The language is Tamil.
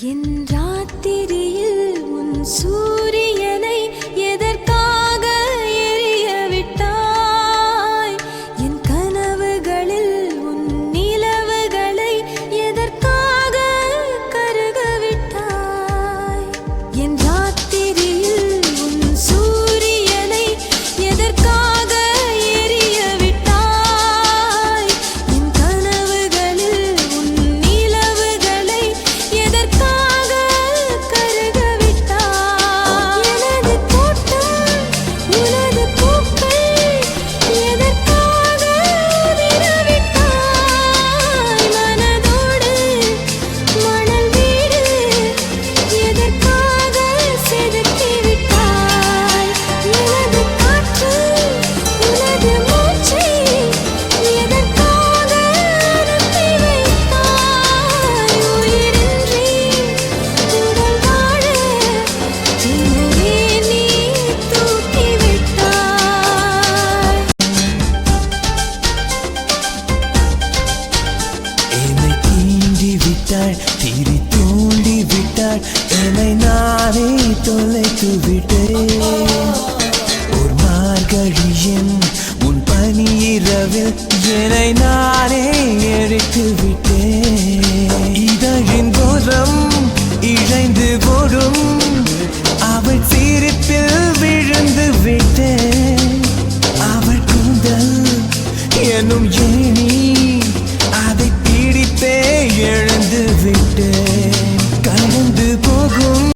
என் ராத்திரியில் உன் சூ விட்டாள் திரி தூண்டி விட்டாள் என்னை நானே தொலைத்து விட்டேன். ஒரு மார்கழியின் உன் பனியிரவில் என்னை நானே எடுத்து it